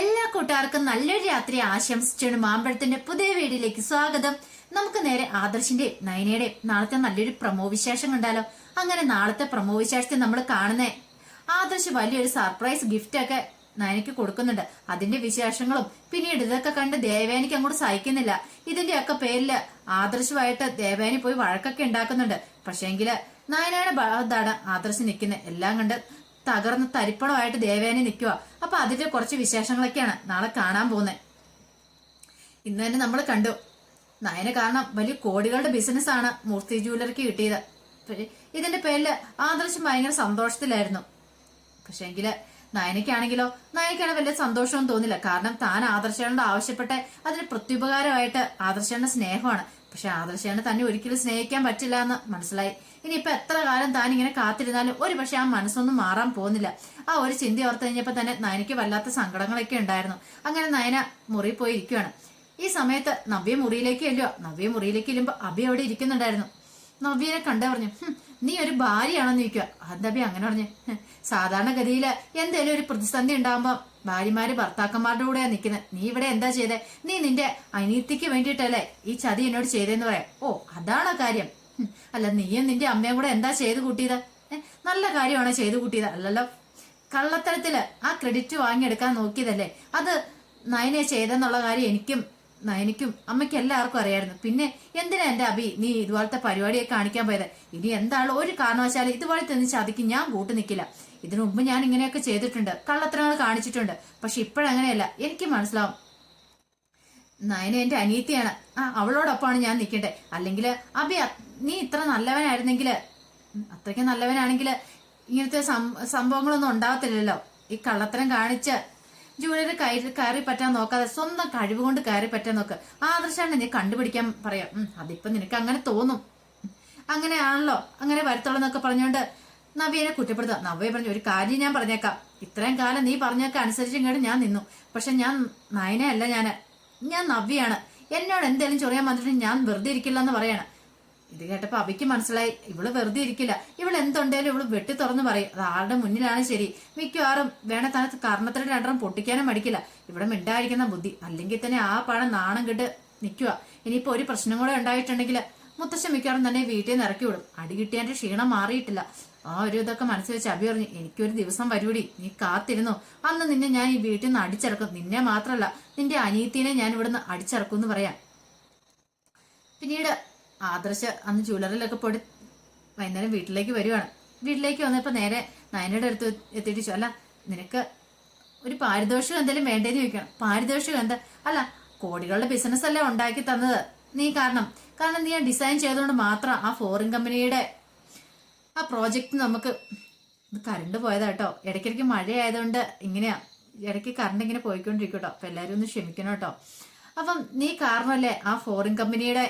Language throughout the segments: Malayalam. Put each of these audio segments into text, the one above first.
എല്ലാ കൂട്ടുകാർക്കും നല്ലൊരു രാത്രി ആശംസിച്ചാണ് മാമ്പഴത്തിന്റെ പുതിയ വീഡിയോയിലേക്ക് സ്വാഗതം. നമുക്ക് നേരെ ആദർശിന്റെയും നയനയുടെയും നാളത്തെ നല്ലൊരു പ്രമോ വിശേഷം കണ്ടാലോ അങ്ങനെ നാളത്തെ പ്രമോ വിശേഷത്തെ നമ്മൾ കാണുന്നേ. ആദർശ് വലിയൊരു സർപ്രൈസ് ഗിഫ്റ്റ് ഒക്കെ നയനയ്ക്ക് കൊടുക്കുന്നുണ്ട്. അതിന്റെ വിശേഷങ്ങളും പിന്നീട് ഇതൊക്കെ കണ്ട് ദേവേനിക്ക് അങ്ങോട്ട് സഹിക്കുന്നില്ല. ഇതിന്റെ ഒക്കെ പേരിൽ ആദർശമായിട്ട് ദേവേനി പോയി വഴക്കൊക്കെ ഉണ്ടാക്കുന്നുണ്ട്. പക്ഷേങ്കിൽ നയനയുടെ ഭാഗത്താണ് ആദർശ് നിൽക്കുന്നത് എല്ലാം കണ്ട് തകർന്ന് തരിപ്പണമായിട്ട് ദേവേനെ നിൽക്കുക അപ്പൊ അതിന്റെ കുറച്ച് വിശേഷങ്ങളൊക്കെയാണ് നാളെ കാണാൻ പോകുന്നത് ഇന്ന് തന്നെ നമ്മൾ കണ്ടു. നയന കാരണം വലിയ കോടികളുടെ ബിസിനസ് ആണ് മൂർത്തി ജ്വല്ലറിക്ക് കിട്ടിയത്. ഇതിന്റെ പേരിൽ ആദർശം ഭയങ്കര സന്തോഷത്തിലായിരുന്നു. പക്ഷേങ്കിൽ നയനയ്ക്കാണെങ്കിലോ നയനയ്ക്കാണ് വലിയ സന്തോഷവും തോന്നില്ല. കാരണം താൻ ആദർശേണ ആവശ്യപ്പെട്ട് അതിന് പ്രത്യുപകാരമായിട്ട് ആദർശേണ സ്നേഹമാണ്. പക്ഷെ ആദർശേണ തന്നെ ഒരിക്കലും സ്നേഹിക്കാൻ പറ്റില്ല എന്ന് മനസ്സിലായി. ഇനിയിപ്പൊ എത്ര കാലം താൻ ഇങ്ങനെ കാത്തിരുന്നാലും ഒരു പക്ഷെ ആ മനസ്സൊന്നും മാറാൻ പോകുന്നില്ല. ആ ഒരു ചിന്തി ഓർത്ത് കഴിഞ്ഞപ്പോ തന്നെ നയനയ്ക്ക് വല്ലാത്ത സങ്കടങ്ങളൊക്കെ ഉണ്ടായിരുന്നു. അങ്ങനെ നയന മുറി പോയി ഇരിക്കുകയാണ് ഈ സമയത്ത് നവ്യ മുറിയിലേക്ക് അല്ലയോ നവ്യ മുറിയിലേക്ക് ഇല്ലുമ്പോ അഭി അവിടെ ഇരിക്കുന്നുണ്ടായിരുന്നു. നവ്യനെ കണ്ടേ പറഞ്ഞു "ഹും, നീ ഒരു ഭാര്യയാണെന്ന് ചോദിക്കുക. അന്തബി അങ്ങനെ പറഞ്ഞു? സാധാരണഗതിയിൽ എന്തേലും ഒരു പ്രതിസന്ധി ഉണ്ടാകുമ്പോ ഭാര്യമാര് ഭർത്താക്കന്മാരുടെ കൂടെയാ നിക്കുന്നത് നീ ഇവിടെ എന്താ ചെയ്തേ? നീ നിന്റെ അനീതിക്ക് വേണ്ടിയിട്ടല്ലേ ഈ ചതി എന്നോട് ചെയ്തേന്ന് പറയാം. ഓ അതാണ് കാര്യം. അല്ല നീയും നിന്റെ അമ്മയും കൂടെ എന്താ ചെയ്ത് കൂട്ടിയത്? നല്ല കാര്യമാണ് ചെയ്ത് കൂട്ടിയത്? അല്ലല്ലോ. കള്ളത്തരത്തിൽ ആ ക്രെഡിറ്റ് വാങ്ങിയെടുക്കാൻ നോക്കിയതല്ലേ? അത് നയനെ ചെയ്തെന്നുള്ള കാര്യം എനിക്കും നയനിക്കും അമ്മയ്ക്കും എല്ലാവർക്കും അറിയായിരുന്നു. പിന്നെ എന്തിനാ എന്റെ അഭി നീ ഇതുപോലത്തെ പരിപാടിയൊക്കെ കാണിക്കാൻ പോയത്? ഇനി എന്താണ്? ഒരു കാരണവശാലും ഇതുപോലെ തന്നെ ചതിക്ക് ഞാൻ കൂട്ടു നിൽക്കില്ല ഇതിനു മുമ്പ് ഞാൻ ഇങ്ങനെയൊക്കെ ചെയ്തിട്ടുണ്ട്. കള്ളത്തരങ്ങൾ കാണിച്ചിട്ടുണ്ട്. പക്ഷെ ഇപ്പോഴങ്ങനെയല്ല. എനിക്ക് മനസ്സിലാവും. നയന എന്റെ അനിയത്തിയാണ്. ആ അവളോടൊപ്പമാണ് ഞാൻ നിൽക്കേണ്ടത് അല്ലെങ്കിൽ അഭി നീ ഇത്ര നല്ലവനായിരുന്നെങ്കിൽ അത്രയ്ക്ക് നല്ലവനാണെങ്കിൽ ഇങ്ങനത്തെ സംഭവങ്ങളൊന്നും ഉണ്ടാവത്തില്ലല്ലോ. ഈ കള്ളത്തരം കാണിച്ച് ജൂലിയുടെ കയ്യിൽ കയറി പറ്റാൻ നോക്കാതെ സ്വന്തം കഴിവ് കൊണ്ട് കയറി പറ്റാൻ നോക്ക്. ആദർശാണ് നീ കണ്ടുപിടിക്കാൻ പറയാം. അതിപ്പോ നിനക്ക് അങ്ങനെ തോന്നും. അങ്ങനെയാണല്ലോ അങ്ങനെ വരത്തുള്ളൂ എന്നൊക്കെ പറഞ്ഞുകൊണ്ട് നവ്യനെ കുറ്റപ്പെടുത്തുക. നവ്യ പറഞ്ഞു ഒരു കാര്യം ഞാൻ പറഞ്ഞേക്കാം. ഇത്രയും കാലം നീ പറഞ്ഞൊക്കെ അനുസരിച്ച് ഇങ്ങോട്ട് ഞാൻ നിന്നു. പക്ഷെ ഞാൻ നയനയല്ല ഞാൻ ഞാൻ നവ്യാണ് എന്നോട് എന്തെങ്കിലും ചൊറിയാൻ വന്നിട്ട് ഞാൻ വെറുതെ ഇരിക്കില്ല എന്ന് പറയാണ്. ഇത് കേട്ടപ്പോ അവയ്ക്ക് മനസ്സിലായി. ഇവൾ വെറുതെ ഇരിക്കില്ല. ഇവൾ എന്തുണ്ടേലും ഇവൾ വെട്ടി തുറന്ന് പറയും. അത് ആളുടെ മുന്നിലാണ് ശരി. മിക്കവാറും വേണ തന്നെ കർണത്തിന് രണ്ടെണ്ണം പൊട്ടിക്കാനും മടിക്കില്ല. ഇവിടെ മിണ്ടായിരിക്കുന്ന ബുദ്ധി. അല്ലെങ്കിൽ തന്നെ ആ പണം നാണം കെട്ട് നിൽക്കുക ഇനിയിപ്പോ ഒരു പ്രശ്നം കൂടെ ഉണ്ടായിട്ടുണ്ടെങ്കിൽ മുത്തശ്ശൻ മിക്കവാറും തന്നെ വീട്ടിൽ നിന്ന് ഇറക്കി വിടും. അടി കിട്ടിയതിന്റെ ക്ഷീണം മാറിയിട്ടില്ല. ആ ഒരു ഇതൊക്കെ മനസ്സിൽ വെച്ച് അഭി പറഞ്ഞു എനിക്കൊരു ദിവസം വരൂടി. നീ കാത്തിരുന്നു. അന്ന് നിന്നെ ഞാൻ ഈ വീട്ടിൽ നിന്ന് അടിച്ചിറക്കും. നിന്നെ മാത്രമല്ല നിന്റെ അനിയത്തിനെ ഞാൻ ഇവിടുന്ന് അടിച്ചിറക്കും എന്ന് പറയാം. പിന്നീട് ആദർശ് അന്ന് ജ്വല്ലറിലൊക്കെ പോയി വൈകുന്നേരം വീട്ടിലേക്ക് വരുവാണ്. വീട്ടിലേക്ക് വന്നപ്പോൾ നേരെ നയനയുടെ അടുത്ത് എത്തിയിട്ട് അല്ല നിനക്ക് ഒരു പാരിതോഷികം എന്തെങ്കിലും വേണ്ടേന്ന് ചോദിക്കണം പാരിതോഷികം എന്താ? അല്ല കോടികളുടെ ബിസിനസ് അല്ലേ ഉണ്ടാക്കി തന്നത്. നീ കാരണം കാരണം നീ ആ ഡിസൈൻ ചെയ്തുകൊണ്ട് മാത്രം ആ ഫോറിൻ കമ്പനിയുടെ ആ പ്രോജക്റ്റ് നമുക്ക് കറണ്ട് പോയതാ കേട്ടോ ഇടയ്ക്കിടയ്ക്ക് മഴയായതുകൊണ്ട് ഇങ്ങനെയാ ഇടയ്ക്ക് കറണ്ട് ഇങ്ങനെ പോയിക്കൊണ്ടിരിക്കും കേട്ടോ അപ്പൊ എല്ലാവരും ഒന്ന് ക്ഷമിക്കണം കേട്ടോ അപ്പം നീ കാരണമല്ലേ ആ ഫോറിൻ കമ്പനിയുടെ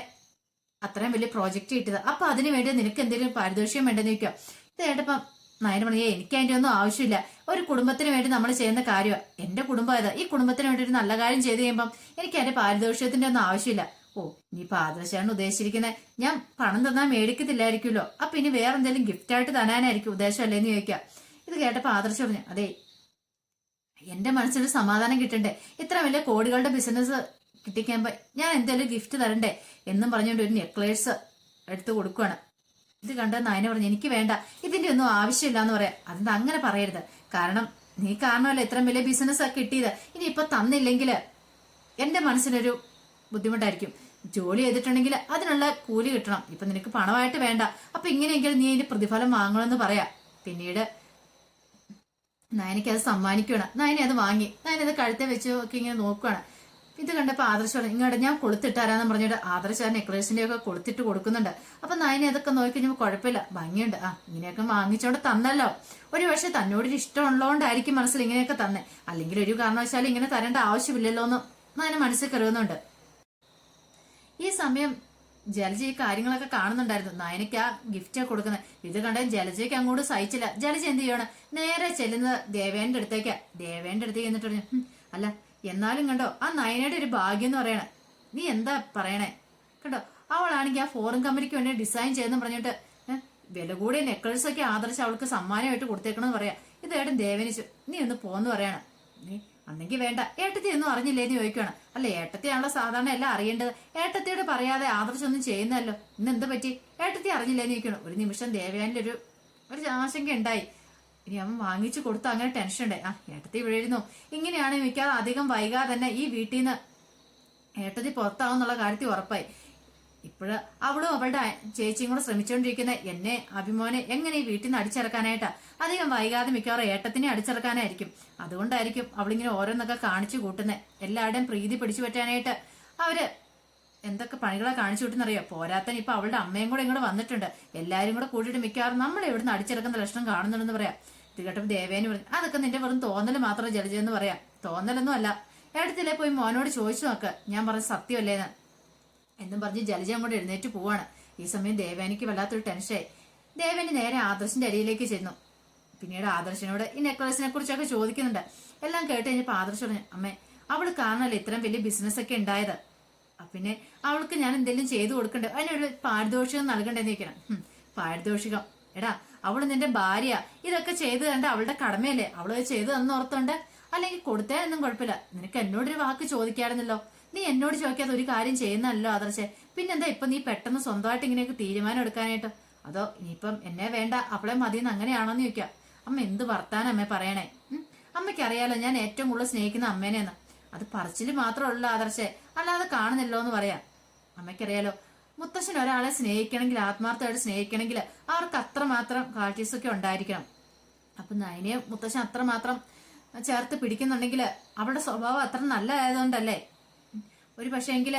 അത്രയും വലിയ പ്രോജക്റ്റ് കിട്ടിയത്. അപ്പൊ അതിന് വേണ്ടി നിനക്ക് എന്തെങ്കിലും പാരിതോഷികം വേണ്ടെന്ന് ചോദിക്കാം ഇത് കേട്ടപ്പം നായന പറഞ്ഞേ എനിക്ക് അതിന്റെ ഒന്നും ആവശ്യമില്ല. ഒരു കുടുംബത്തിന് വേണ്ടി നമ്മൾ ചെയ്യുന്ന കാര്യമാണ് എന്റെ കുടുംബം ഏതാ ഈ കുടുംബത്തിന് വേണ്ടി ഒരു നല്ല കാര്യം ചെയ്ത് കഴിയുമ്പം എനിക്ക് അതിന്റെ പാരിതോഷികത്തിന്റെ ഒന്നും ആവശ്യമില്ല. ഓ നീ പാദർശാണ് ഉദ്ദേശിച്ചിരിക്കുന്നത് ഞാൻ പണം തന്നാൽ മേടിക്കത്തില്ലായിരിക്കുമല്ലോ. അപ്പൊ ഇനി വേറെ എന്തെങ്കിലും ഗിഫ്റ്റ് ആയിട്ട് തരാനായിരിക്കും ഉദ്ദേശം അല്ലേന്ന് ചോദിക്കാം ഇത് കേട്ടപ്പോ ആദർശ് പറഞ്ഞു അതെ എന്റെ മനസ്സിൽ സമാധാനം കിട്ടണ്ടേ? ഇത്ര വലിയ കോടികളുടെ ബിസിനസ് കിട്ടിക്കുമ്പോ ഞാൻ എന്തെങ്കിലും ഗിഫ്റ്റ് തരണ്ടേ എന്നും പറഞ്ഞുകൊണ്ട് ഒരു നെക്ലേസ് എടുത്തു കൊടുക്കുകയാണ് ഇത് കണ്ട നായന പറഞ്ഞു എനിക്ക് വേണ്ട ഇതിന്റെ ഒന്നും ആവശ്യമില്ല എന്ന് പറയാം. അതെന്താ അങ്ങനെ പറയരുത്. കാരണം നീ കാരണമല്ല ഇത്രയും വലിയ ബിസിനസ് കിട്ടിയത്. ഇനി ഇപ്പൊ തന്നില്ലെങ്കിൽ എന്റെ മനസ്സിനൊരു ബുദ്ധിമുട്ടായിരിക്കും. ജോലി ചെയ്തിട്ടുണ്ടെങ്കിൽ അതിനുള്ള കൂലി കിട്ടണം. ഇപ്പൊ നിനക്ക് പണമായിട്ട് വേണ്ട. അപ്പൊ ഇങ്ങനെയെങ്കിലും നീ അതിന്റെ പ്രതിഫലം വാങ്ങണമെന്ന് പറയാം. പിന്നീട് നയനയ്ക്ക് അത് സമ്മാനിക്കുകയാണ് നയനെ അത് വാങ്ങി. നയനത് കഴുത്തെ വെച്ച് ഒക്കെ ഇങ്ങനെ നോക്കുകയാണ് ഇത് കണ്ടപ്പോ ആദർശ് പറഞ്ഞു ഇങ്ങോട്ട് ഞാൻ കൊളുത്തിട്ടാരാന്ന് പറഞ്ഞിട്ട് ആദർശ് ആ നെക്ലേസിന്റെ ഒക്കെ കൊളുത്തിട്ട് കൊടുക്കുന്നുണ്ട്. അപ്പൊ നയന ഇതൊക്കെ നോക്കി കഴിഞ്ഞപ്പോൾ കുഴപ്പമില്ല. ഭംഗിയുണ്ട്. ആ ഇങ്ങനെയൊക്കെ വാങ്ങിച്ചോണ്ട് തന്നല്ലോ. ഒരു പക്ഷെ തന്നോടൊരു ഇഷ്ടമുള്ളതുകൊണ്ടായിരിക്കും മനസ്സിൽ ഇങ്ങനെയൊക്കെ തന്നെ. അല്ലെങ്കിൽ ഒരു കാരണവശാലും ഇങ്ങനെ തരേണ്ട ആവശ്യമില്ലല്ലോ എന്ന് നയന മനസ്സിൽ കരുതുന്നുണ്ട്. ഈ സമയം ജലജ ഈ കാര്യങ്ങളൊക്കെ കാണുന്നുണ്ടായിരുന്നു. നയനയ്ക്ക് ആ ഗിഫ്റ്റ് കൊടുക്കുന്നത് ഇത് കണ്ട ജലജയ്ക്ക് അങ്ങോട്ട് സഹിച്ചില്ല. ജലജ എന്ത് ചെയ്യണം? നേരെ ചെല്ലുന്നത് ദേവേന്റെ അടുത്തേക്കാ. ദേവേന്റെ അടുത്തേക്ക് എന്നിട്ട് പറഞ്ഞു അല്ല എന്നാലും കണ്ടോ ആ നയനയുടെ ഒരു ഭാഗ്യം എന്ന് പറയണേ. നീ എന്താ പറയണേ? കണ്ടോ അവളാണെങ്കിൽ ആ ഫോറിൻ കമ്പനിക്ക് വേണ്ടി ഡിസൈൻ ചെയ്തെന്ന് പറഞ്ഞിട്ട് വില കൂടിയ നെക്ലസ് ഒക്കെ ആദർശം അവൾക്ക് സമ്മാനമായിട്ട് കൊടുത്തേക്കണമെന്ന് പറയാ. ഇത് ഏട്ടൻ ദേവനിച്ചു നീ ഒന്ന് പോന്ന് പറയണ. നീ അന്നെങ്കിൽ വേണ്ട ഏട്ടത്തി ഒന്നും അറിഞ്ഞില്ലേ എന്ന് ചോദിക്കുകയാണ് അല്ല ഏട്ടത്തിയാണല്ലോ സാധാരണ എല്ലാം അറിയേണ്ടത്. ഏട്ടത്തിയോട് പറയാതെ ആദർശൊന്നും ചെയ്യുന്നല്ലോ ഇന്ന് എന്ത് പറ്റി? ഏട്ടത്തി അറിഞ്ഞില്ലേന്ന് ചോദിക്കണം ഒരു നിമിഷം ദേവയാനിന്റെ ഒരു ഒരു ആശങ്ക ഉണ്ടായി. ഇനി അവൻ വാങ്ങിച്ചു കൊടുത്തു? അങ്ങനെ ടെൻഷൻ ഉണ്ടായി ആ ഏട്ടത്തി ഇരുന്നു. ഇങ്ങനെയാണ് മിക്കാതെ അധികം വൈകാതെ തന്നെ ഈ വീട്ടിൽ നിന്ന് ഏട്ടത്തി പുറത്താവുന്നുള്ള കാര്യത്തിൽ ഉറപ്പായി. ഇപ്പോഴ് അവളും അവളുടെ ചേച്ചിയും കൂടെ ശ്രമിച്ചുകൊണ്ടിരിക്കുന്ന എന്നെ അഭിമോനെ എങ്ങനെ ഈ വീട്ടിൽ നിന്ന് അടിച്ചിറക്കാനായിട്ടാ? അധികം വൈകാതെ മിക്കവാറും ഏട്ടത്തിനെ അടിച്ചിറക്കാനായിരിക്കും. അതുകൊണ്ടായിരിക്കും അവളിങ്ങനെ ഓരോന്നൊക്കെ കാണിച്ചു കൂട്ടുന്നത് എല്ലാവരുടെയും പ്രീതി പിടിച്ചു പറ്റാനായിട്ട് അവർ എന്തൊക്കെ പണികളെ കാണിച്ചു വിട്ടെന്നറിയോ പോരാത്തന് ഇപ്പൊ അവളുടെ അമ്മയും കൂടെ ഇങ്ങോട്ട് വന്നിട്ടുണ്ട്. എല്ലാരും കൂടെ കൂട്ടിയിട്ട് മിക്കവാറും നമ്മൾ ഇവിടുന്ന് അടിച്ചിറക്കുന്ന ലക്ഷണം കാണുന്നുണ്ടെന്ന് പറയാം. ഇത് കേട്ടപ്പോൾ വിളിച്ചു അതൊക്കെ നിന്റെ വെറും തോന്നൽ മാത്രം ജലജയെന്ന് പറയാം. തോന്നലൊന്നും അല്ല. എടുത്തില്ലേ പോയി മോനോട് ചോദിച്ചു നോക്ക്. ഞാൻ പറഞ്ഞ സത്യമല്ലേന്ന്. എന്നും പറഞ്ഞ് ജലജ അങ്ങോട്ട് എഴുന്നേറ്റ് പോവാണ്. ഈ സമയം ദേവേനിക്ക് വല്ലാത്തൊരു ടെൻഷനായി ദേവേന് നേരെ ആദർശിന്റെ അരിയിലേക്ക് ചെന്നു. പിന്നീട് ആദർശനോട് ഈ നെക്ലസിനെ കുറിച്ചൊക്കെ ചോദിക്കുന്നുണ്ട്. എല്ലാം കേട്ട് കഴിഞ്ഞപ്പോൾ ആദർശ് പറഞ്ഞു അമ്മേ അവൾ കാരണമല്ലേ ഇത്രയും വലിയ ബിസിനസ് ഒക്കെ ഉണ്ടായത്? പിന്നെ അവൾക്ക് ഞാൻ എന്തെങ്കിലും ചെയ്തു കൊടുക്കണ്ടേ? അതിനൊരു പാരിതോഷികം നൽകണ്ടേന്ന് ചോദിക്കണം. പാരിതോഷികം. എടാ അവൾ നിന്റെ ഭാര്യ. ഇതൊക്കെ ചെയ്തു കണ്ട അവളുടെ കടമയല്ലേ? അവൾ ചെയ്തു തന്നു ഓർത്തുണ്ട് അല്ലെങ്കിൽ കൊടുത്തേ എന്നും കുഴപ്പമില്ല. നിനക്ക് എന്നോടൊരു വാക്ക് ചോദിക്കാറുന്നല്ലോ നീ എന്നോട് ചോദിക്കാതെ ഒരു കാര്യം ചെയ്യുന്നല്ലോ ആദർശെ. പിന്നെന്താ ഇപ്പൊ നീ പെട്ടെന്ന് സ്വന്തമായിട്ട് ഇങ്ങനെയൊക്കെ തീരുമാനം എടുക്കാനായിട്ട്? അതോ ഇനിയിപ്പം എന്നെ വേണ്ട അവളെ മതിയെന്ന് അങ്ങനെയാണോന്ന് ചോദിക്കാം. അമ്മ എന്ത് വർത്താനം അമ്മ പറയണേ? അമ്മയ്ക്ക് അറിയാലോ ഞാൻ ഏറ്റവും കൂടുതൽ സ്നേഹിക്കുന്ന അമ്മേനെന്ന് അത് പറച്ചിൽ മാത്രമല്ല ആദർശേ. അല്ലാതെ കാണുന്നില്ലോ എന്ന് പറയാം. അമ്മയ്ക്കറിയാലോ മുത്തശ്ശൻ ഒരാളെ സ്നേഹിക്കണമെങ്കിൽ ആത്മാർത്ഥമായിട്ട് സ്നേഹിക്കണമെങ്കിൽ അവർക്ക് അത്രമാത്രം കാഴ്ചസൊക്കെ ഉണ്ടായിരിക്കണം. അപ്പൊ നയനെ മുത്തശ്ശൻ അത്രമാത്രം ചേർത്ത് പിടിക്കുന്നുണ്ടെങ്കിൽ അവളുടെ സ്വഭാവം അത്ര നല്ലതായതുകൊണ്ടല്ലേ? ഒരു പക്ഷേങ്കിൽ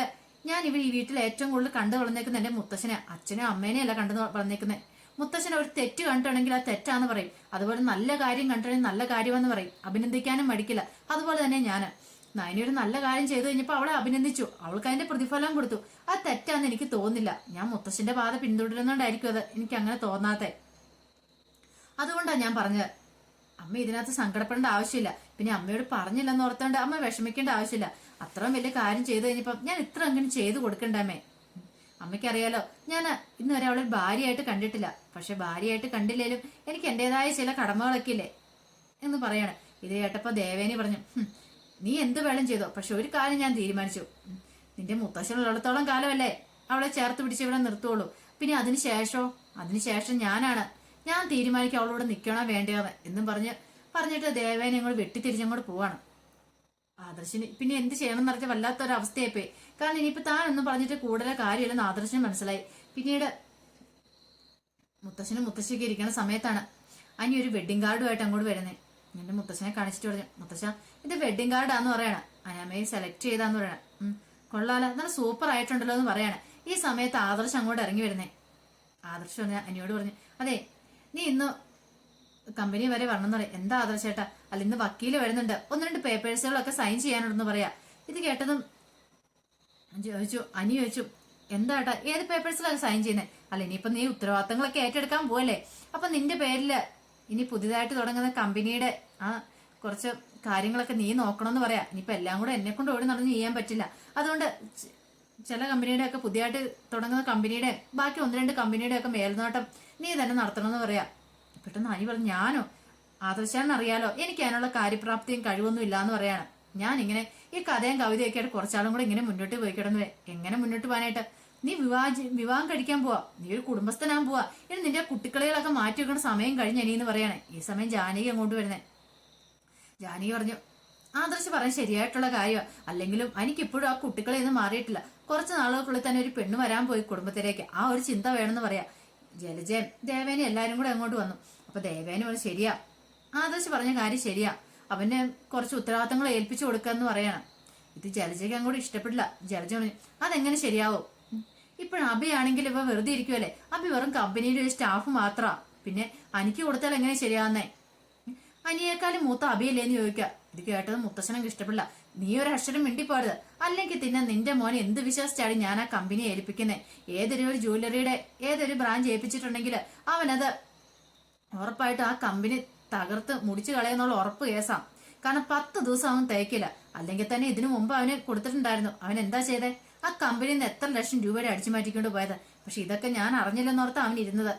ഞാൻ ഇവ ഈ വീട്ടിൽ ഏറ്റവും കൂടുതൽ കണ്ടു വളർന്നേക്കുന്ന എന്റെ മുത്തശ്ശനെ അച്ഛനും അമ്മേനെ അല്ല കണ്ടു വളർന്നേക്കുന്നത്. മുത്തശ്ശൻ ഒരു തെറ്റ് കണ്ടിട്ടുണ്ടെങ്കിൽ ആ തെറ്റാന്ന് പറയും. അതുപോലെ നല്ല കാര്യം കണ്ടിട്ടുണ്ടെങ്കിൽ നല്ല കാര്യമെന്ന് പറയും. അഭിനന്ദിക്കാനും മടിക്കില്ല. അതുപോലെ തന്നെ ഞാൻ നയനി ഒരു നല്ല കാര്യം ചെയ്തു കഴിഞ്ഞപ്പോൾ അവളെ അഭിനന്ദിച്ചു. അവൾക്ക് അതിന്റെ പ്രതിഫലം കൊടുത്തു. ആ തെറ്റാന്ന് എനിക്ക് തോന്നില്ല ഞാൻ മുത്തശ്ശന്റെ പാത പിന്തുടരുന്നോണ്ടായിരിക്കും അത്. എനിക്ക് അങ്ങനെ തോന്നാത്തെ. അതുകൊണ്ടാണ് ഞാൻ പറഞ്ഞത്. അമ്മ ഇതിനകത്ത് സങ്കടപ്പെടേണ്ട ആവശ്യമില്ല. പിന്നെ അമ്മയോട് പറഞ്ഞില്ലെന്ന് ഓർത്തോണ്ട് അമ്മ വിഷമിക്കേണ്ട ആവശ്യമില്ല. അത്രയും വലിയ കാര്യം ചെയ്തു കഴിഞ്ഞപ്പം ഞാൻ ഇത്ര അങ്ങനെ ചെയ്തു കൊടുക്കണ്ടമ്മേ അമ്മയ്ക്കറിയാലോ ഞാൻ ഇന്ന് വരെ അവളെ ഭാര്യയായിട്ട് കണ്ടിട്ടില്ല. പക്ഷെ ഭാര്യയായിട്ട് കണ്ടില്ലേലും എനിക്ക് എന്റേതായ ചില കടമകളൊക്കെ ഇല്ലേ? എന്ന് പറയാണ്. ഇത് കേട്ടപ്പോ ദേവേനി പറഞ്ഞു "ഹും, നീ എന്ത് വേണം ചെയ്തോ? പക്ഷെ ഒരു കാര്യം ഞാൻ തീരുമാനിച്ചു. നിന്റെ മുത്തശ്ശനുള്ളിടത്തോളം കാലമല്ലേ? അവളെ ചേർത്ത് പിടിച്ച് ഇവിടെ നിർത്തുള്ളൂ. പിന്നെ അതിനുശേഷമോ അതിനുശേഷം ഞാനാണ്. ഞാൻ തീരുമാനിക്കും അവളോട് നിൽക്കണോ വേണ്ടയോന്ന് എന്നും പറഞ്ഞ് പറഞ്ഞിട്ട് ദേവേനെ വെട്ടിത്തിരിച്ചങ്ങോട്ട് പോവാണ്. ആദർശിന് പിന്നെ എന്ത് ചെയ്യണം എന്ന് പറഞ്ഞ വല്ലാത്തൊരു അവസ്ഥയായിപ്പോയി കാരണം ഇനിയിപ്പോ താൻ എന്നും പറഞ്ഞിട്ട് കൂടുതൽ കാര്യമില്ലെന്ന് ആദർശന് മനസ്സിലായി. പിന്നീട് മുത്തശ്ശനും മുത്തശ്ശിക്ക് ഇരിക്കുന്ന സമയത്താണ് അനി ഒരു വെഡിങ് കാർഡുമായിട്ട് അങ്ങോട്ട് വരുന്നത് എന്റെ മുത്തശ്ശനെ കാണിച്ചിട്ട് പറഞ്ഞു മുത്തശ്ശ ഇത് വെഡിങ് കാർഡാന്ന് പറയണ. അനാമയെ സെലക്ട് ചെയ്താന്ന് പറയണ. കൊള്ളാലോ നല്ല സൂപ്പർ ആയിട്ടുണ്ടല്ലോ എന്ന് പറയണേ. ഈ സമയത്ത് ആദർശ് അങ്ങോട്ട് ഇറങ്ങി വരുന്നേ. ആദർശ് പറഞ്ഞ അനിയോട് പറഞ്ഞു അതെ നീ ഇന്ന് കമ്പനി വരെ വരണം എന്ന് പറയാം. എന്താ ആദർശേട്ടാ അല്ല ഇന്ന് വക്കീൽ വരുന്നുണ്ട്. ഒന്ന് രണ്ട് പേപ്പേഴ്സുകളൊക്കെ സൈൻ ചെയ്യാനുണ്ടെന്ന് പറയാ. ഇത് കേട്ടതും ചോദിച്ചു അനി ചോദിച്ചു എന്താ ഏട്ടാ ഏത് പേപ്പേഴ്സിലാണ് സൈൻ ചെയ്യുന്നത് അല്ല ഇനിയിപ്പോ നീ ഉത്തരവാദിത്തങ്ങളൊക്കെ ഏറ്റെടുക്കാൻ പോവല്ലേ. അപ്പൊ നിന്റെ പേരിൽ ഇനി പുതിയതായിട്ട് തുടങ്ങുന്ന കമ്പനിയുടെ ആ കുറച്ച് കാര്യങ്ങളൊക്കെ നീ നോക്കണമെന്ന് പറയാ. ഇനിയിപ്പോൾ എല്ലാം കൂടെ എന്നെ കൊണ്ട് ഓടി നടന്ന് ചെയ്യാൻ പറ്റില്ല. അതുകൊണ്ട് ചില കമ്പനിയുടെ ഒക്കെ പുതിയതായിട്ട് തുടങ്ങുന്ന കമ്പനിയുടെ ബാക്കി ഒന്ന് രണ്ട് കമ്പനിയുടെ ഒക്കെ മേൽനോട്ടം നീ തന്നെ നടത്തണമെന്ന് പറയാ. പെട്ടെന്ന് അനി പറഞ്ഞു ഞാനോ? ആദർശാൻ അറിയാലോ? എനിക്ക് അതിനുള്ള കാര്യപ്രാപ്തിയും കഴിവൊന്നും ഇല്ലാന്ന് പറയാണ്. ഞാൻ ഇങ്ങനെ ഈ കഥയും കവിതയൊക്കെ ആയിട്ട് കുറച്ചാളും കൂടെ ഇങ്ങനെ മുന്നോട്ട് പോയി കിടന്നു എങ്ങനെ മുന്നോട്ട് പോകാനായിട്ട്? നീ വിവാഹ വിവാഹം കഴിക്കാൻ പോവാ. നീ ഒരു കുടുംബസ്ഥനാൻ പോവാ. ഇനി നിന്റെ കുട്ടികളെയൊക്കെ മാറ്റി വെക്കുന്ന സമയം കഴിഞ്ഞ എന്ന് പറയണേ. ഈ സമയം ജാനകി അങ്ങോട്ട് വരുന്നേ. ജാനകി പറഞ്ഞു ആദർശ് പറയാൻ ശരിയായിട്ടുള്ള കാര്യമാണ് അല്ലെങ്കിലും എനിക്കിപ്പോഴും ആ കുട്ടികളെ ഒന്നും മാറിയിട്ടില്ല. കുറച്ച് നാളുകൾക്കുള്ളിൽ തന്നെ ഒരു പെണ്ണ് വരാൻ പോയി കുടുംബത്തിലേക്ക്. ആ ഒരു ചിന്ത വേണമെന്ന് പറയാ. ജലജയൻ ദേവേനെ എല്ലാവരും കൂടെ അങ്ങോട്ട് വന്നു. അപ്പൊ ദേവേനെ പറഞ്ഞു ശരിയാ. ആദർശ് പറഞ്ഞ കാര്യം ശരിയാ. അവന് കുറച്ച് ഉത്തരവാദിത്തങ്ങൾ ഏൽപ്പിച്ചു കൊടുക്കുക എന്ന് പറയണം. ഇത് ജലജയ്ക്ക് അങ്ങോട്ട് ഇഷ്ടപ്പെട്ടില്ല. ജലജ പറഞ്ഞു അതെങ്ങനെ ശരിയാവും? ഇപ്പോഴും അഭിയാണെങ്കിൽ ഇവ വെറുതെ ഇരിക്കുമല്ലേ അഭി വെറും കമ്പനിയുടെ ഒരു സ്റ്റാഫ് മാത്രമാ പിന്നെ എനിക്ക് കൊടുത്താൽ എങ്ങനെ ശരിയാവുന്നേ? അനിയേക്കാളും മൂത്ത അഭിയല്ലേന്ന് ചോദിക്കുക. ഇത് കേട്ടത് മുത്തശ്ശനക്ക് ഇഷ്ടപ്പെടില്ല. നീ ഒരു അക്ഷരം മിണ്ടിപ്പോരുത് അല്ലെങ്കിൽ പിന്നെ നിന്റെ മോനെ എന്ത് വിശ്വസിച്ചാണ് ഞാൻ ആ കമ്പനി ഏൽപ്പിക്കുന്നത് ഏതൊരു ഒരു ജ്വല്ലറിയുടെ ഏതൊരു ബ്രാഞ്ച് ഏൽപ്പിച്ചിട്ടുണ്ടെങ്കിൽ അവനത് ഉറപ്പായിട്ട് ആ കമ്പനി തകർത്ത് മുടിച്ചു കളയുന്നുള്ള ഉറപ്പ് കേസാം. കാരണം പത്ത് ദിവസം അവൻ തേക്കില്ല. അല്ലെങ്കിൽ തന്നെ ഇതിനു മുമ്പ് അവന് കൊടുത്തിട്ടുണ്ടായിരുന്നു. അവൻ എന്താ ചെയ്തേ? ആ കമ്പനിയിൽ നിന്ന് എത്ര ലക്ഷം രൂപയുടെ അടിച്ചു മാറ്റിക്കൊണ്ട് പോയത്. പക്ഷെ ഇതൊക്കെ ഞാൻ അറിഞ്ഞില്ലെന്നോർത്ത് അവൻ ഇരുന്നത്.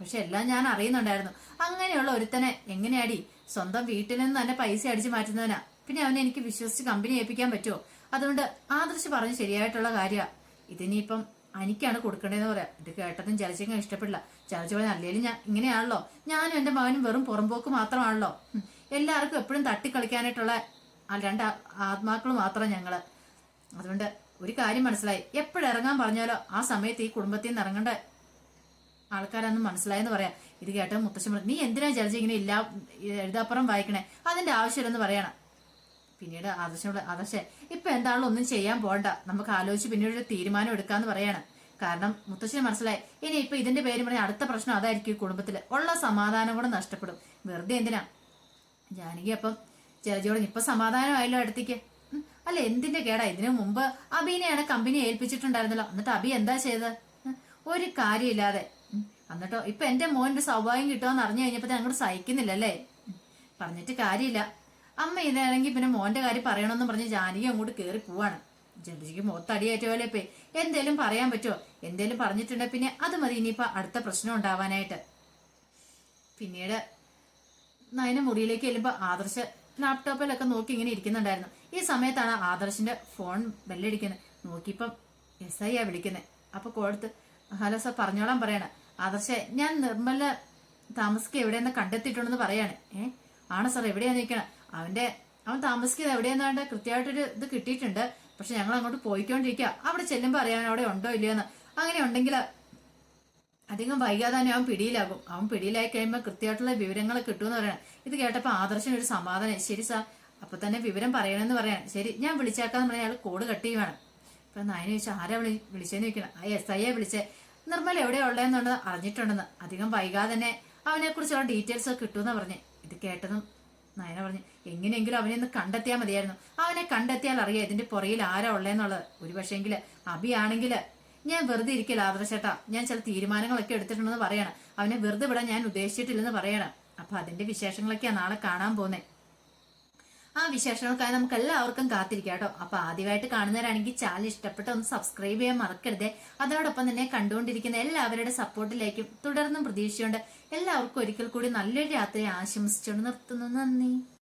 പക്ഷെ എല്ലാം ഞാൻ അറിയുന്നുണ്ടായിരുന്നു. അങ്ങനെയുള്ള ഒരുത്തനെ എങ്ങനെയാടി? സ്വന്തം വീട്ടിൽ നിന്ന് തന്നെ പൈസ അടിച്ചു മാറ്റുന്നവനാ. പിന്നെ അവനെ എനിക്ക് വിശ്വസിച്ച് കമ്പനി ഏൽപ്പിക്കാൻ പറ്റുമോ? അതുകൊണ്ട് ആദർശ് പറഞ്ഞ് ശരിയായിട്ടുള്ള കാര്യമാണ് ഇതിനിപ്പം എനിക്കാണ് കൊടുക്കേണ്ടതെന്ന് പറയാം. ഇത് കേട്ടതും ചലച്ചിങ്ങ ഇഷ്ടപ്പെടില്ല. ചലച്ചു പറഞ്ഞ അല്ലേലും ഞാൻ ഇങ്ങനെയാണല്ലോ. ഞാനും എന്റെ മകനും വെറും പുറമ്പോക്ക് മാത്രമാണല്ലോ. എല്ലാവർക്കും എപ്പോഴും തട്ടിക്കളിക്കാനായിട്ടുള്ള രണ്ട് ആത്മാക്കൾ മാത്രം ഞങ്ങൾ. അതുകൊണ്ട് ഒരു കാര്യം മനസ്സിലായി. എപ്പോഴിറങ്ങാൻ പറഞ്ഞാലോ ആ സമയത്ത് ഈ കുടുംബത്തിൽ നിന്ന് ഇറങ്ങേണ്ട? ആൾക്കാരൊന്നും മനസ്സിലായെന്ന് പറയാം. ഇത് കേട്ട മുത്തശ്ശൻ പറഞ്ഞു, നീ എന്തിനാ ജലജ ഇങ്ങനെ ഇല്ല എഴുതാപ്പുറം വായിക്കണേ? അതിന്റെ ആവശ്യമില്ലെന്ന് പറയണം. പിന്നീട് ആദർശനോട് ആദർശേ ഇപ്പൊ എന്താണല്ലോ ഒന്നും ചെയ്യാൻ പോണ്ട. നമുക്ക് ആലോചിച്ച് പിന്നീട് ഒരു തീരുമാനം എടുക്കാന്ന് പറയാണ്. കാരണം മുത്തശ്ശന് മനസ്സിലായി ഇനി ഇപ്പൊ ഇതിന്റെ പേര് പറഞ്ഞ അടുത്ത പ്രശ്നം അതായിരിക്കും ഈ ഉള്ള സമാധാനം കൂടെ നഷ്ടപ്പെടും. വെറുതെ എന്തിനാ? ജാനകി അപ്പം ജലജോട് ഇപ്പൊ സമാധാനമായല്ലോ അടുത്തേക്ക്. അല്ല എന്തിന്റെ കേടാ? ഇതിനു മുമ്പ് അബീനെയാണ് കമ്പനി ഏൽപ്പിച്ചിട്ടുണ്ടായിരുന്നല്ലോ. എന്നിട്ട് അബി എന്താ ചെയ്തത്? ഒരു കാര്യമില്ലാതെ എന്നിട്ടോ ഇപ്പൊ എന്റെ മോന്റെ സൗഭാഗ്യം കിട്ടുമെന്ന് അറിഞ്ഞു കഴിഞ്ഞപ്പോ അങ്ങോട്ട് സഹിക്കുന്നില്ല അല്ലേ പറഞ്ഞിട്ട് കാര്യമില്ല. അമ്മ ഇതാണെങ്കിൽ പിന്നെ മോന്റെ കാര്യം പറയണമെന്ന് പറഞ്ഞ് ജാനകി അങ്ങോട്ട് കേറി പോവാണ്. ജഡ്ജിക്ക് മൊത്തടിയേറ്റ പോലെ ഇപ്പൊ എന്തേലും പറയാൻ പറ്റുമോ എന്തേലും പറഞ്ഞിട്ടുണ്ടെ പിന്നെ അത് മതി ഇനിയിപ്പോ അടുത്ത പ്രശ്നം ഉണ്ടാവാനായിട്ട്. പിന്നീട് നയന മുറിയിലേക്ക് ചെല്ലുമ്പോ ആദർശ് ലാപ്ടോപ്പിലൊക്കെ നോക്കി ഇങ്ങനെ ഇരിക്കുന്നുണ്ടായിരുന്നു. ഈ സമയത്താണ് ആദർശിന്റെ ഫോൺ ബെല്ലടിക്കുന്നത് നോക്കിയപ്പം എസ് ഐ ആ വിളിക്കുന്നത് അപ്പൊ കൊടുത്ത് ഹലോ സാർ പറഞ്ഞോളാൻ പറയണ. ആദർശ ഞാൻ നിർമ്മല താമസിക്കുക എവിടെയെന്ന് കണ്ടെത്തിയിട്ടുണ്ടെന്ന് പറയാണ്. ഏ ആണ് സാർ എവിടെയാ നിൽക്കണം? അവന്റെ അവൻ താമസിക്കുന്നത് എവിടെയെന്നാണ്ട് കൃത്യമായിട്ടൊരു ഇത് കിട്ടിയിട്ടുണ്ട്. പക്ഷെ ഞങ്ങൾ അങ്ങോട്ട് പോയിക്കൊണ്ടിരിക്കുക അവിടെ ചെല്ലുമ്പോൾ അറിയാൻ അവിടെ ഉണ്ടോ ഇല്ലയോന്ന് അങ്ങനെ ഉണ്ടെങ്കിൽ അധികം വൈകാതെ തന്നെ അവൻ പിടിയിലാകും. അവൻ പിടിയിലായി കഴിയുമ്പോൾ കൃത്യമായിട്ടുള്ള വിവരങ്ങൾ കിട്ടുമെന്ന് പറയണം. ഇത് കേട്ടപ്പോൾ ആദർശന് ഒരു സമാധാനം. ശരി സാർ അപ്പൊ തന്നെ വിവരം പറയണമെന്ന് പറയാൻ ശരി ഞാൻ വിളിച്ചേക്കാന്ന് പറഞ്ഞാൽ അയാൾ കോഡ് കട്ട് ചെയ്യുവാണ്. അപ്പൊ നായന ചോദിച്ചാൽ ആരാ വിളി വിളിച്ചെന്ന് ചോദിക്കണം? ആ എസ് ഐയെ വിളിച്ചേ. നിർമ്മല എവിടെ ഉള്ളതെന്നുള്ളത് അറിഞ്ഞിട്ടുണ്ടെന്ന്. അധികം വൈകാതെ തന്നെ അവനെ കുറിച്ചുള്ള ഡീറ്റെയിൽസ് ഒക്കെ കിട്ടുമെന്ന് പറഞ്ഞ്. ഇത് കേട്ടതും നയന പറഞ്ഞു എങ്ങനെയെങ്കിലും അവനെ ഒന്ന് കണ്ടെത്തിയാൽ മതിയായിരുന്നു. അവനെ കണ്ടെത്തിയാൽ അറിയാം ഇതിന്റെ പുറയിൽ ആരാ ഉള്ളതെന്നുള്ളത് ഒരു പക്ഷേങ്കിൽ ആണെങ്കിൽ ഞാൻ വെറുതെ ഇരിക്കില്ല ആദർശേട്ടാ. ഞാൻ ചില തീരുമാനങ്ങളൊക്കെ എടുത്തിട്ടുണ്ടെന്ന് പറയണം. അവനെ വെറുതെ വിടാൻ ഞാൻ ഉദ്ദേശിച്ചിട്ടില്ലെന്ന് പറയണം. അപ്പൊ അതിന്റെ വിശേഷങ്ങളൊക്കെയാ നാളെ കാണാൻ പോകുന്നത് ആ വിശേഷങ്ങൾക്കായി നമുക്ക് എല്ലാവർക്കും കാത്തിരിക്കാം കേട്ടോ. അപ്പൊ ആദ്യമായിട്ട് കാണുന്നവരാണെങ്കിൽ ചാനൽ ഇഷ്ടപ്പെട്ട ഒന്ന് സബ്സ്ക്രൈബ് ചെയ്യാൻ മറക്കരുത്. അതോടൊപ്പം തന്നെ കണ്ടുകൊണ്ടിരിക്കുന്ന എല്ലാവരുടെ സപ്പോർട്ടിലേക്കും തുടർന്നും പ്രതീക്ഷയുണ്ട്. എല്ലാവർക്കും ഒരിക്കൽ കൂടി നല്ലൊരു രാത്രി ആശംസിച്ചുകൊണ്ട് നിർത്തുന്നു. നന്ദി.